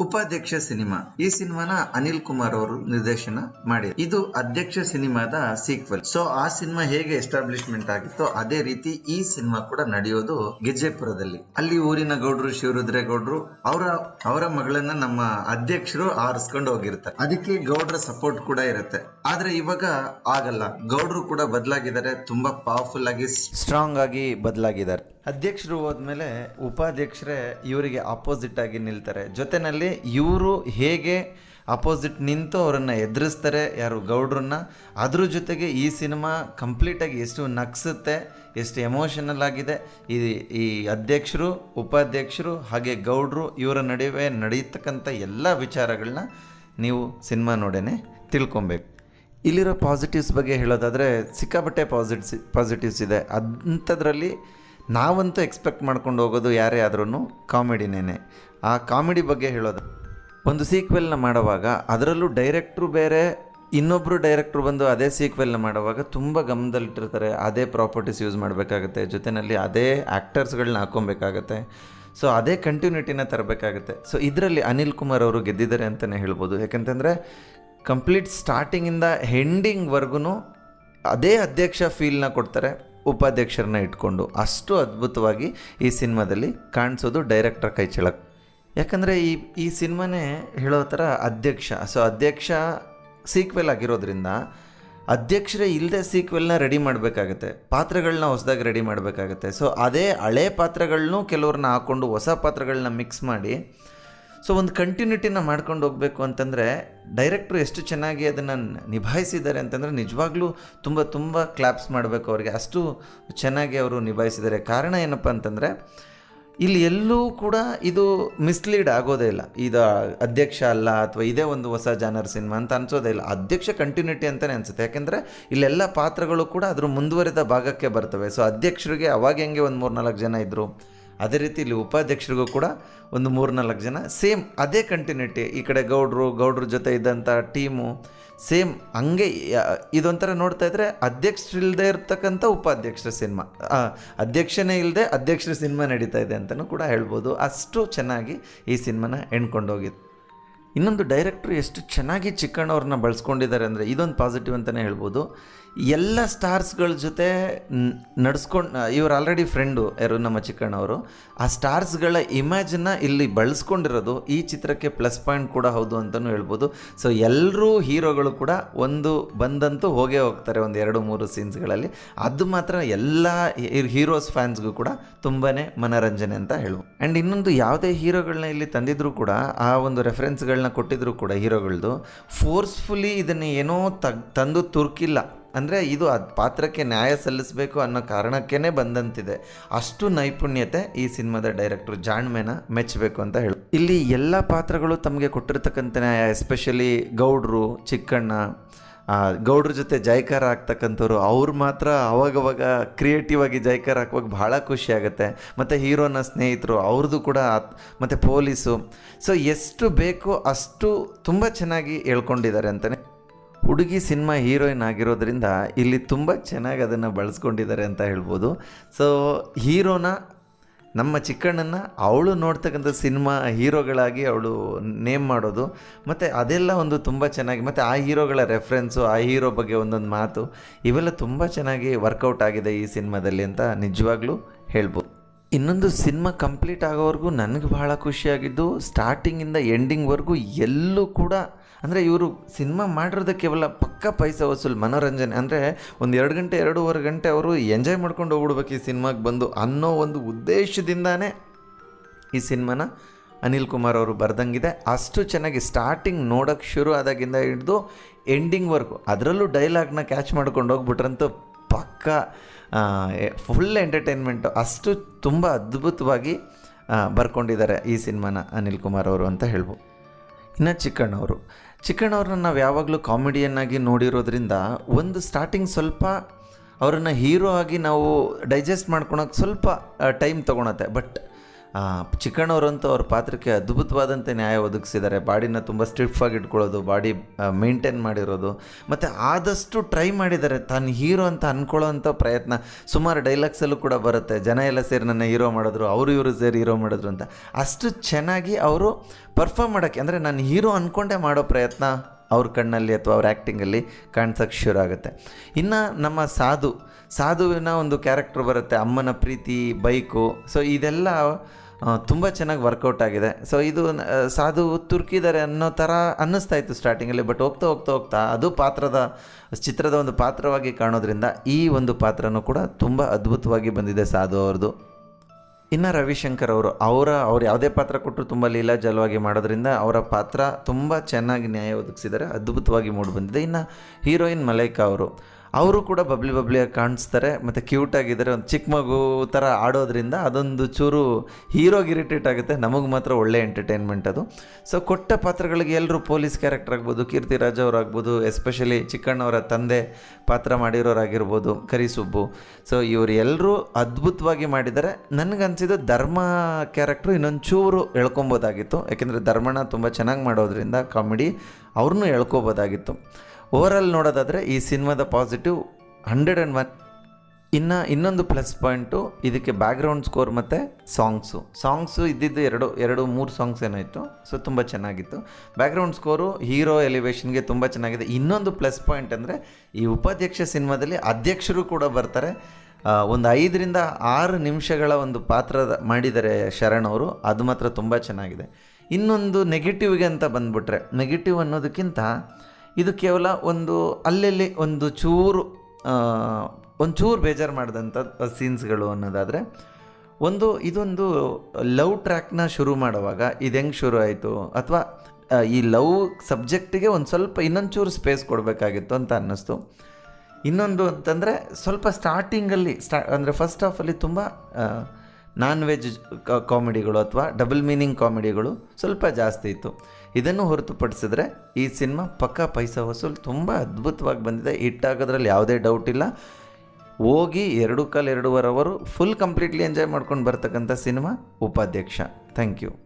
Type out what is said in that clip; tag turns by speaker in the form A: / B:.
A: ಉಪಾಧ್ಯಕ್ಷ ಸಿನಿಮಾ. ಈ ಸಿನಿಮಾನ ಅನಿಲ್ ಕುಮಾರ್ ಅವರು ನಿರ್ದೇಶನ ಮಾಡಿ ಇದು ಅಧ್ಯಕ್ಷ ಸಿನಿಮಾದ ಸೀಕ್ವೆಲ್ ಸೊ ಆ ಸಿನಿಮಾ ಹೇಗೆ ಎಸ್ಟಾಬ್ಲಿಷ್ಮೆಂಟ್ ಆಗಿತ್ತೋ ಅದೇ ರೀತಿ ಈ ಸಿನಿಮಾ ಕೂಡ ನಡೆಯೋದು ಗೆಜ್ಜೆಪುರದಲ್ಲಿ. ಅಲ್ಲಿ ಊರಿನ ಗೌಡ್ರು, ಶಿವರುದ್ರೇಗೌಡ್ರು, ಅವರ ಅವರ ಮಗಳನ್ನ ನಮ್ಮ ಅಧ್ಯಕ್ಷರು ಆರಿಸ್ಕೊಂಡು ಹೋಗಿರ್ತಾರೆ. ಅದಕ್ಕೆ ಗೌಡ್ರ ಸಪೋರ್ಟ್ ಕೂಡ ಇರುತ್ತೆ. ಆದ್ರೆ ಇವಾಗ ಆಗಲ್ಲ. ಗೌಡ್ರು ಕೂಡ ಬದಲಾಗಿದ್ದಾರೆ. ತುಂಬಾ ಪವರ್ಫುಲ್ ಆಗಿ ಸ್ಟ್ರಾಂಗ್ ಆಗಿ ಬದಲಾಗಿದ್ದಾರೆ. ಅಧ್ಯಕ್ಷರು ಹೋದ್ಮೇಲೆ ಉಪಾಧ್ಯಕ್ಷರೇ ಇವರಿಗೆ ಅಪೋಸಿಟ್ ಆಗಿ ನಿಲ್ತಾರೆ. ಜೊತೆನಲ್ಲಿ ಇವರು ಹೇಗೆ ಅಪೋಸಿಟ್ ನಿಂತು ಅವರನ್ನು ಎದುರಿಸ್ತಾರೆ, ಯಾರು ಗೌಡ್ರನ್ನ, ಅದ್ರ ಜೊತೆಗೆ ಈ ಸಿನಿಮಾ ಕಂಪ್ಲೀಟಾಗಿ ಎಷ್ಟು ನಗ್ಸುತ್ತೆ, ಎಷ್ಟು ಎಮೋಷನಲ್ ಆಗಿದೆ, ಈ ಈ ಅಧ್ಯಕ್ಷರು, ಉಪಾಧ್ಯಕ್ಷರು, ಹಾಗೆ ಗೌಡ್ರು ಇವರ ನಡುವೆ ನಡೆಯತಕ್ಕಂಥ ಎಲ್ಲ ವಿಚಾರಗಳನ್ನ ನೀವು ಸಿನಿಮಾ ನೋಡೇ ತಿಳ್ಕೊಬೇಕು. ಇಲ್ಲಿರೋ ಪಾಸಿಟಿವ್ಸ್ ಬಗ್ಗೆ ಹೇಳೋದಾದರೆ ಸಿಕ್ಕಾಪಟ್ಟೆ ಪಾಸಿಟಿವ್ಸ್ ಪಾಸಿಟಿವ್ಸ್ ಇದೆ. ಅಂಥದ್ರಲ್ಲಿ ನಾವಂತೂ ಎಕ್ಸ್ಪೆಕ್ಟ್ ಮಾಡ್ಕೊಂಡು ಹೋಗೋದು ಯಾರೇ ಆದ್ರೂ ಕಾಮಿಡಿನೇ ಆ ಕಾಮಿಡಿ ಬಗ್ಗೆ ಹೇಳೋದು. ಒಂದು ಸೀಕ್ವೆಲ್ನ ಮಾಡುವಾಗ ಅದರಲ್ಲೂ ಡೈರೆಕ್ಟ್ರು ಬೇರೆ ಇನ್ನೊಬ್ಬರು ಡೈರೆಕ್ಟ್ರು ಬಂದು ಅದೇ ಸೀಕ್ವೆಲ್ನ ಮಾಡುವಾಗ ತುಂಬ ಗಮನದಲ್ಲಿಟ್ಟಿರ್ತಾರೆ, ಅದೇ ಪ್ರಾಪರ್ಟೀಸ್ ಯೂಸ್ ಮಾಡಬೇಕಾಗುತ್ತೆ ಜೊತೆಯಲ್ಲಿ ಅದೇ ಆ್ಯಕ್ಟರ್ಸ್ಗಳನ್ನ ಹಾಕ್ಕೊಬೇಕಾಗತ್ತೆ. ಸೊ ಅದೇ ಕಂಟಿನ್ಯೂಟಿನ ತರಬೇಕಾಗುತ್ತೆ. ಸೊ ಇದರಲ್ಲಿ ಅನಿಲ್ ಕುಮಾರ್ ಅವರು ಗೆದ್ದಿದ್ದಾರೆ ಅಂತಲೇ ಹೇಳ್ಬೋದು. ಯಾಕಂತಂದರೆ ಕಂಪ್ಲೀಟ್ ಸ್ಟಾರ್ಟಿಂಗಿಂದ ಹೆಂಡಿಂಗ್ವರೆಗೂ ಅದೇ ಅಧ್ಯಕ್ಷ ಫೀಲ್ನ ಕೊಡ್ತಾರೆ. ಉಪಾಧ್ಯಕ್ಷರನ್ನ ಇಟ್ಕೊಂಡು ಅಷ್ಟು ಅದ್ಭುತವಾಗಿ ಈ ಸಿನಿಮಾದಲ್ಲಿ ಕಾಣಿಸೋದು ಡೈರೆಕ್ಟರ್ ಕೈ ಚಳಕ್. ಯಾಕಂದರೆ ಈ ಈ ಸಿನಿಮಾನೇ ಹೇಳೋ ಥರ ಅಧ್ಯಕ್ಷ, ಸೊ ಅಧ್ಯಕ್ಷ ಸೀಕ್ವೆಲ್ ಆಗಿರೋದ್ರಿಂದ ಅಧ್ಯಕ್ಷರೇ ಇಲ್ಲದೆ ಸೀಕ್ವೆಲ್ನ ರೆಡಿ ಮಾಡಬೇಕಾಗತ್ತೆ ಪಾತ್ರಗಳನ್ನ ಹೊಸದಾಗಿ ರೆಡಿ ಮಾಡಬೇಕಾಗತ್ತೆ. ಸೊ ಅದೇ ಹಳೆ ಪಾತ್ರಗಳನ್ನೂ ಕೆಲವ್ರನ್ನ ಹಾಕ್ಕೊಂಡು ಹೊಸ ಪಾತ್ರಗಳನ್ನ ಮಿಕ್ಸ್ ಮಾಡಿ ಸೊ ಒಂದು ಕಂಟಿನ್ಯೂಟಿನ ಮಾಡ್ಕೊಂಡು ಹೋಗಬೇಕು ಅಂತಂದರೆ ಡೈರೆಕ್ಟ್ರು ಎಷ್ಟು ಚೆನ್ನಾಗಿ ಅದನ್ನು ನಿಭಾಯಿಸಿದ್ದಾರೆ ಅಂತಂದರೆ ನಿಜವಾಗ್ಲೂ ತುಂಬ ತುಂಬ ಕ್ಲಾಪ್ಸ್ ಮಾಡಬೇಕು ಅವರಿಗೆ. ಅಷ್ಟು ಚೆನ್ನಾಗಿ ಅವರು ನಿಭಾಯಿಸಿದ್ದಾರೆ. ಕಾರಣ ಏನಪ್ಪ ಅಂತಂದರೆ ಇಲ್ಲಿ ಎಲ್ಲೂ ಕೂಡ ಇದು ಮಿಸ್ಲೀಡ್ ಆಗೋದೇ ಇಲ್ಲ. ಇದು ಅಧ್ಯಕ್ಷ ಅಲ್ಲ ಅಥವಾ ಇದೇ ಒಂದು ಹೊಸ ಜಾನರ್ ಸಿನಿಮಾ ಅಂತ ಅನಿಸೋದೇ ಇಲ್ಲ. ಅಧ್ಯಕ್ಷ ಕಂಟಿನ್ಯೂಟಿ ಅಂತಲೇ ಅನಿಸುತ್ತೆ. ಯಾಕೆಂದರೆ ಇಲ್ಲೆಲ್ಲ ಪಾತ್ರಗಳು ಕೂಡ ಅದ್ರ ಮುಂದುವರೆದ ಭಾಗಕ್ಕೆ ಬರ್ತವೆ. ಸೊ ಅಧ್ಯಕ್ಷರಿಗೆ ಅವಾಗ ಹೆಂಗೆ ಒಂದು ಮೂರು ನಾಲ್ಕು ಜನ ಇದ್ದರು ಅದೇ ರೀತಿ ಇಲ್ಲಿ ಉಪಾಧ್ಯಕ್ಷರಿಗೂ ಕೂಡ ಒಂದು ಮೂರು ನಾಲ್ಕು ಜನ. ಸೇಮ್ ಅದೇ ಕಂಟಿನ್ಯೂಟಿ ಈ ಕಡೆ ಗೌಡ್ರು, ಗೌಡ್ರ ಜೊತೆ ಇದ್ದಂಥ ಟೀಮು ಸೇಮ್ ಹಂಗೆ ಇದೊಂಥರ ನೋಡ್ತಾ ಇದ್ರೆ ಅಧ್ಯಕ್ಷರಿಲ್ಲದೆ ಇರ್ತಕ್ಕಂಥ ಉಪಾಧ್ಯಕ್ಷರ ಸಿನಿಮಾ. ಅಧ್ಯಕ್ಷನೇ ಇಲ್ಲದೆ ಅಧ್ಯಕ್ಷರ ಸಿನಿಮಾ ನಡೀತಾ ಇದೆ ಅಂತಲೂ ಕೂಡ ಹೇಳ್ಬೋದು. ಅಷ್ಟು ಚೆನ್ನಾಗಿ ಈ ಸಿನಿಮಾನ ಎಣ್ಕೊಂಡೋಗಿತ್ತು ಇನ್ನೊಂದು ಡೈರೆಕ್ಟ್ರು ಎಷ್ಟು ಚೆನ್ನಾಗಿ ಚಿಕ್ಕಣ್ಣವ್ರನ್ನ ಬಳಸ್ಕೊಂಡಿದ್ದಾರೆ ಅಂದರೆ ಇದೊಂದು ಪಾಸಿಟಿವ್ ಅಂತಲೇ ಹೇಳ್ಬೋದು. ಎಲ್ಲ ಸ್ಟಾರ್ಸ್ಗಳ ಜೊತೆ ನಡ್ಸ್ಕೊಂಡು ಇವರು ಆಲ್ರೆಡಿ ಫ್ರೆಂಡು ಯಾರು? ನಮ್ಮ ಚಿಕ್ಕಣ್ಣವರು ಆ ಸ್ಟಾರ್ಸ್ಗಳ ಇಮ್ಯಾಜನ್ನ ಇಲ್ಲಿ ಬಳಸ್ಕೊಂಡಿರೋದು ಈ ಚಿತ್ರಕ್ಕೆ ಪ್ಲಸ್ ಪಾಯಿಂಟ್ ಕೂಡ ಹೌದು ಅಂತಲೂ ಹೇಳ್ಬೋದು. ಸೊ ಎಲ್ಲರೂ ಹೀರೋಗಳು ಕೂಡ ಒಂದು ಬಂದಂತೂ ಹೋಗೇ ಹೋಗ್ತಾರೆ ಒಂದು ಎರಡು ಮೂರು ಸೀನ್ಸ್ಗಳಲ್ಲಿ ಅದು ಮಾತ್ರ ಎಲ್ಲ ಹೀರೋಸ್ ಫ್ಯಾನ್ಸ್ಗೂ ಕೂಡ ತುಂಬಾ ಮನರಂಜನೆ ಅಂತ ಹೇಳ್ಬೋದು. ಆ್ಯಂಡ್ ಇನ್ನೊಂದು ಯಾವುದೇ ಹೀರೋಗಳನ್ನ ಇಲ್ಲಿ ತಂದಿದ್ರು ಕೂಡ ಆ ಒಂದು ರೆಫರೆನ್ಸ್ಗಳನ್ನ ಕೊಟ್ಟಿದ್ರು ಕೂಡ ಹೀರೋಗಳದು ಫೋರ್ಸ್ಫುಲಿ ಇದನ್ನು ಏನೋ ತಗ್, ತಂದು ತುರ್ಕಿಲ್ಲ. ಅಂದರೆ ಇದು ಅದು ಪಾತ್ರಕ್ಕೆ ನ್ಯಾಯ ಸಲ್ಲಿಸಬೇಕು ಅನ್ನೋ ಕಾರಣಕ್ಕೇ ಬಂದಂತಿದೆ. ಅಷ್ಟು ನೈಪುಣ್ಯತೆ ಈ ಸಿನಿಮಾದ ಡೈರೆಕ್ಟ್ರು ಜಾಣ್ಮೆನ ಮೆಚ್ಚಬೇಕು ಅಂತ ಹೇಳಿ, ಇಲ್ಲಿ ಎಲ್ಲ ಪಾತ್ರಗಳು ತಮಗೆ ಕೊಟ್ಟಿರ್ತಕ್ಕಂಥ ನ್ಯಾಯ ಎಸ್ಪೆಷಲಿ ಗೌಡ್ರು, ಚಿಕ್ಕಣ್ಣ ಗೌಡ್ರ ಜೊತೆ ಜೈಕಾರ ಆಗ್ತಕ್ಕಂಥವ್ರು, ಅವ್ರು ಮಾತ್ರ ಅವಾಗವಾಗ ಕ್ರಿಯೇಟಿವ್ ಆಗಿ ಜೈಕಾರ ಹಾಕುವಾಗ ಭಾಳ ಖುಷಿ ಆಗುತ್ತೆ. ಮತ್ತು ಹೀರೋನ ಸ್ನೇಹಿತರು ಅವ್ರದ್ದು ಕೂಡ ಮತ್ತು ಪೊಲೀಸು. ಸೊ ಎಷ್ಟು ಬೇಕೋ ಅಷ್ಟು ತುಂಬ ಚೆನ್ನಾಗಿ ಹೇಳ್ಕೊಂಡಿದ್ದಾರೆ ಅಂತಲೇ ಹುಡುಗಿ ಸಿನಿಮಾ ಹೀರೋಯಿನ್ ಆಗಿರೋದ್ರಿಂದ ಇಲ್ಲಿ ತುಂಬ ಚೆನ್ನಾಗಿ ಅದನ್ನು ಬಳಸ್ಕೊಂಡಿದ್ದಾರೆ ಅಂತ ಹೇಳ್ಬೋದು. ಸೊ ಹೀರೋನ ನಮ್ಮ ಚಿಕ್ಕಣ್ಣನ ಅವಳು ನೋಡ್ತಕ್ಕಂಥ ಸಿನಿಮಾ ಹೀರೋಗಳಾಗಿ ಅವಳು ನೇಮ್ ಮಾಡೋದು. ಮತ್ತು ಅದೆಲ್ಲ ಒಂದು ತುಂಬ ಚೆನ್ನಾಗಿ, ಮತ್ತು ಆ ಹೀರೋಗಳ ರೆಫ್ರೆನ್ಸು ಆ ಹೀರೋ ಬಗ್ಗೆ ಒಂದೊಂದು ಮಾತು, ಇವೆಲ್ಲ ತುಂಬ ಚೆನ್ನಾಗಿ ವರ್ಕೌಟ್ ಆಗಿದೆ ಈ ಸಿನಿಮಾದಲ್ಲಿ ಅಂತ ನಿಜವಾಗ್ಲೂ ಹೇಳ್ಬೋದು. ಇನ್ನೊಂದು ಸಿನಿಮಾ ಕಂಪ್ಲೀಟ್ ಆಗೋವರೆಗೂ ನನಗೆ ಬಹಳ ಖುಷಿಯಾಗಿದ್ದು ಸ್ಟಾರ್ಟಿಂಗಿಂದ ಎಂಡಿಂಗ್ವರೆಗೂ ಎಲ್ಲೂ ಕೂಡ ಅಂದರೆ ಇವರು ಸಿನಿಮಾ ಮಾಡಿರೋದು ಕೇವಲ ಪಕ್ಕ ಪೈಸ ವಸೂಲ್ ಮನೋರಂಜನೆ. ಅಂದರೆ ಒಂದು ಎರಡು ಗಂಟೆ, ಎರಡೂವರೆ ಗಂಟೆ ಅವರು ಎಂಜಾಯ್ ಮಾಡ್ಕೊಂಡು ಹೋಗ್ಬಿಡ್ಬೇಕು ಈ ಸಿನಿಮಾಗೆ ಬಂದು ಅನ್ನೋ ಒಂದು ಉದ್ದೇಶದಿಂದಾನೇ ಈ ಸಿನಿಮಾನ ಅನಿಲ್ ಕುಮಾರ್ ಅವರು ಬರ್ದಂಗಿದೆ. ಅಷ್ಟು ಚೆನ್ನಾಗಿ ಸ್ಟಾರ್ಟಿಂಗ್ ನೋಡೋಕ್ಕೆ ಶುರು ಆದಾಗಿಂದ ಹಿಡಿದು ಎಂಡಿಂಗ್ವರೆಗೂ ಅದರಲ್ಲೂ ಡೈಲಾಗ್ನ ಕ್ಯಾಚ್ ಮಾಡ್ಕೊಂಡು ಹೋಗ್ಬಿಟ್ರಂತೂ ಪಕ್ಕ ಫುಲ್ ಎಂಟರ್ಟೈನ್ಮೆಂಟು ಅಷ್ಟು ತುಂಬ ಅದ್ಭುತವಾಗಿ ಬರ್ಕೊಂಡಿದ್ದಾರೆ ಈ ಸಿನಿಮಾನ ಅನಿಲ್ ಕುಮಾರ್ ಅವರು ಅಂತ ಹೇಳ್ಬೋದು. ಇನ್ನು ಚಿಕ್ಕಣ್ಣವರು. ಚಿಕ್ಕಣ್ಣವ್ರನ್ನ ನಾವು ಯಾವಾಗಲೂ ಕಾಮಿಡಿಯನ್ನಾಗಿ ನೋಡಿರೋದ್ರಿಂದ ಒಂದು ಸ್ಟಾರ್ಟಿಂಗ್ ಸ್ವಲ್ಪ ಅವರನ್ನು ಹೀರೋ ಆಗಿ ನಾವು ಡೈಜೆಸ್ಟ್ ಮಾಡ್ಕೊಳಕ್ಕೆ ಸ್ವಲ್ಪ ಟೈಮ್ ತೊಗೊಳತ್ತೆ. ಬಟ್
B: ಚಿಕ್ಕಣ್ಣವರಂತೂ ಅವ್ರ ಪಾತ್ರಕ್ಕೆ ಅದ್ಭುತವಾದಂತೆ ನ್ಯಾಯ ಒದಗಿಸಿದ್ದಾರೆ. ಬಾಡಿನ ತುಂಬ ಸ್ಟಿಫ್ ಆಗಿ ಇಟ್ಕೊಳ್ಳೋದು, ಬಾಡಿ ಮೇಂಟೈನ್ ಮಾಡಿರೋದು. ಮತ್ತು ಆದಷ್ಟು ಟ್ರೈ ಮಾಡಿದ್ದಾರೆ. ತಾನು ಹೀರೋ ಅಂತ ಅಂದ್ಕೊಳ್ಳೋ ಅಂಥ ಪ್ರಯತ್ನ. ಸುಮಾರು ಡೈಲಾಗ್ಸಲ್ಲೂ ಕೂಡ ಬರುತ್ತೆ. ಜನ ಎಲ್ಲ ಸೇರಿ ನನ್ನ ಹೀರೋ ಮಾಡಿದ್ರು, ಅವರು ಇವರು ಸೇರಿ ಹೀರೋ ಮಾಡಿದ್ರು ಅಂತ. ಅಷ್ಟು ಚೆನ್ನಾಗಿ ಅವರು ಪರ್ಫಾರ್ಮ್ ಮಾಡೋಕ್ಕೆ, ಅಂದರೆ ನಾನು ಹೀರೋ ಅಂದ್ಕೊಂಡೇ ಮಾಡೋ ಪ್ರಯತ್ನ ಅವ್ರ ಕಣ್ಣಲ್ಲಿ ಅಥವಾ ಅವ್ರ ಆ್ಯಕ್ಟಿಂಗಲ್ಲಿ ಕಾಣಿಸೋಕ್ಕೆ ಶುರು ಆಗುತ್ತೆ. ಇನ್ನು ನಮ್ಮ ಸಾಧು, ಸಾಧುವಿನ ಒಂದು ಕ್ಯಾರೆಕ್ಟರ್ ಬರುತ್ತೆ. ಅಮ್ಮನ ಪ್ರೀತಿ, ಬೈಕು. ಸೊ ಇದೆಲ್ಲ ತುಂಬ ಚೆನ್ನಾಗಿ ವರ್ಕೌಟ್ ಆಗಿದೆ. ಸೊ ಇದು ಸಾಧು ತುರ್ಕಿದ್ದಾರೆ ಅನ್ನೋ ಥರ ಅನ್ನಿಸ್ತಾ ಇತ್ತು ಸ್ಟಾರ್ಟಿಂಗಲ್ಲಿ ಬಟ್ ಹೋಗ್ತಾ ಹೋಗ್ತಾ ಹೋಗ್ತಾ ಅದು ಪಾತ್ರದ, ಚಿತ್ರದ ಒಂದು ಪಾತ್ರವಾಗಿ ಕಾಣೋದ್ರಿಂದ ಈ ಒಂದು ಪಾತ್ರನೂ ಕೂಡ ತುಂಬ ಅದ್ಭುತವಾಗಿ ಬಂದಿದೆ ಸಾಧು ಅವ್ರದ್ದು ಇನ್ನು ರವಿಶಂಕರ್ ಅವರು, ಅವರ, ಅವ್ರು ಯಾವುದೇ ಪಾತ್ರ ಕೊಟ್ಟರು ತುಂಬ ಲೀಲಾಜಲವಾಗಿ ಮಾಡೋದ್ರಿಂದ ಅವರ ಪಾತ್ರ ತುಂಬ ಚೆನ್ನಾಗಿ ನ್ಯಾಯ ಒದಗಿಸಿದ್ದಾರೆ, ಅದ್ಭುತವಾಗಿ ಮೂಡಿ ಬಂದಿದೆ ಇನ್ನು ಹೀರೋಯಿನ್ ಮಲೈಕಾ ಅವರು ಅವರು ಕೂಡ ಬಬ್ಲಿ ಬಬ್ಲಿಯಾಗಿ ಕಾಣಿಸ್ತಾರೆ, ಮತ್ತು ಕ್ಯೂಟಾಗಿದ್ದಾರೆ ಒಂದು ಚಿಕ್ಕ ಮಗು ಥರ ಆಡೋದ್ರಿಂದ ಅದೊಂದು ಚೂರು ಹೀರೋಗೆ ಇರಿಟೇಟ್ ಆಗುತ್ತೆ. ನಮಗೆ ಮಾತ್ರ ಒಳ್ಳೆ ಎಂಟರ್ಟೈನ್ಮೆಂಟ್ ಅದು. ಸೊ ಕೊಟ್ಟ ಪಾತ್ರಗಳಿಗೆ ಎಲ್ಲರೂ ಪೊಲೀಸ್ ಕ್ಯಾರೆಕ್ಟರ್ ಆಗ್ಬೋದು, ಕೀರ್ತಿ ರಾಜ್ ಅವರಾಗ್ಬೋದು ಎಸ್ಪೆಷಲಿ ಚಿಕ್ಕಣ್ಣವರ ತಂದೆ ಪಾತ್ರ ಮಾಡಿರೋರಾಗಿರ್ಬೋದು ಕರಿಸುಬ್ಬು ಸೊ ಇವರು ಎಲ್ಲರೂ ಅದ್ಭುತವಾಗಿ ಮಾಡಿದ್ದಾರೆ. ನನಗನ್ಸಿದ್ದು ಧರ್ಮ ಕ್ಯಾರೆಕ್ಟ್ರು ಇನ್ನೊಂದು ಚೂರು ಎಳ್ಕೊಬೋದಾಗಿತ್ತು. ಯಾಕೆಂದರೆ ಧರ್ಮನ ತುಂಬ ಚೆನ್ನಾಗಿ ಮಾಡೋದ್ರಿಂದ ಕಾಮಿಡಿ ಅವ್ರನ್ನೂ ಎಳ್ಕೊಬೋದಾಗಿತ್ತು. ಓವರಾಲ್ ನೋಡೋದಾದರೆ ಈ ಸಿನಿಮಾದ ಪಾಸಿಟಿವ್ ಹಂಡ್ರೆಡ್ ಆ್ಯಂಡ್ ಒನ್. ಇನ್ನು ಇನ್ನೊಂದು ಪ್ಲಸ್ ಪಾಯಿಂಟು, ಇದಕ್ಕೆ ಬ್ಯಾಕ್ಗ್ರೌಂಡ್ ಸ್ಕೋರ್ ಮತ್ತು ಸಾಂಗ್ಸು. ಸಾಂಗ್ಸು ಇದ್ದಿದ್ದು ಎರಡು ಎರಡು, ಮೂರು ಸಾಂಗ್ಸ್ ಏನಾಯಿತು ಸೊ ತುಂಬ ಚೆನ್ನಾಗಿತ್ತು. ಬ್ಯಾಕ್ಗ್ರೌಂಡ್ ಸ್ಕೋರು ಹೀರೋ ಎಲಿವೇಶನ್ಗೆ ತುಂಬ ಚೆನ್ನಾಗಿದೆ. ಇನ್ನೊಂದು ಪ್ಲಸ್ ಪಾಯಿಂಟ್ ಅಂದರೆ, ಈ ಉಪಾಧ್ಯಕ್ಷ ಸಿನಿಮಾದಲ್ಲಿ ಅಧ್ಯಕ್ಷರು ಕೂಡ ಬರ್ತಾರೆ. ಒಂದು ಐದರಿಂದ ಆರು ನಿಮಿಷಗಳ ಒಂದು ಪಾತ್ರ ಮಾಡಿದ್ದಾರೆ ಶರಣ್ ಅವರು. ಅದು ಮಾತ್ರ ತುಂಬ ಚೆನ್ನಾಗಿದೆ. ಇನ್ನೊಂದು ನೆಗೆಟಿವ್ಗೆ ಅಂತ ಬಂದುಬಿಟ್ರೆ ನೆಗೆಟಿವ್ ಅನ್ನೋದಕ್ಕಿಂತ ಇದು ಕೇವಲ ಒಂದು ಅಲ್ಲಲ್ಲಿ ಒಂದು ಚೂರು ಒಂದು ಚೂರು ಬೇಜಾರು ಮಾಡಿದಂಥ ಸೀನ್ಸ್ಗಳು ಅನ್ನೋದಾದರೆ, ಒಂದು ಇದೊಂದು ಲವ್ ಟ್ರ್ಯಾಕ್ನ ಶುರು ಮಾಡುವಾಗ ಇದು ಹೆಂಗೆ ಶುರು ಆಯಿತು? ಅಥವಾ ಈ ಲವ್ ಸಬ್ಜೆಕ್ಟಿಗೆ ಒಂದು ಸ್ವಲ್ಪ ಇನ್ನೊಂಚೂರು ಸ್ಪೇಸ್ ಕೊಡಬೇಕಾಗಿತ್ತು ಅಂತ ಅನ್ನಿಸ್ತು. ಇನ್ನೊಂದು ಅಂತಂದರೆ ಸ್ವಲ್ಪ ಸ್ಟಾರ್ಟಿಂಗಲ್ಲಿ, ಸ್ಟಾ, ಅಂದರೆ ಫಸ್ಟ್ ಹಾಫಲ್ಲಿ ತುಂಬ ನಾನ್ ವೆಜ್ ಕಾಮಿಡಿಗಳು ಅಥವಾ ಡಬಲ್ ಮೀನಿಂಗ್ ಕಾಮಿಡಿಗಳು ಸ್ವಲ್ಪ ಜಾಸ್ತಿ ಇತ್ತು. ಇದನ್ನು ಹೊರತುಪಡಿಸಿದ್ರೆ ಈ ಸಿನಿಮಾ ಪಕ್ಕಾ ಪೈಸಾ ವಸೂಲ್ ತುಂಬ ಅದ್ಭುತವಾಗಿ ಬಂದಿದೆ. ಹಿಟ್ ಆಗೋದ್ರಲ್ಲಿ ಯಾವುದೇ ಡೌಟ್ ಇಲ್ಲ. ಹೋಗಿ ಎರಡು ಕಾಲು ಎರಡೂವರೆ ಅವರು ಫುಲ್ ಕಂಪ್ಲೀಟ್ಲಿ ಎಂಜಾಯ್ ಮಾಡ್ಕೊಂಡು ಬರ್ತಕ್ಕಂಥ ಸಿನಿಮಾ ಉಪಾಧ್ಯಕ್ಷ. Thank you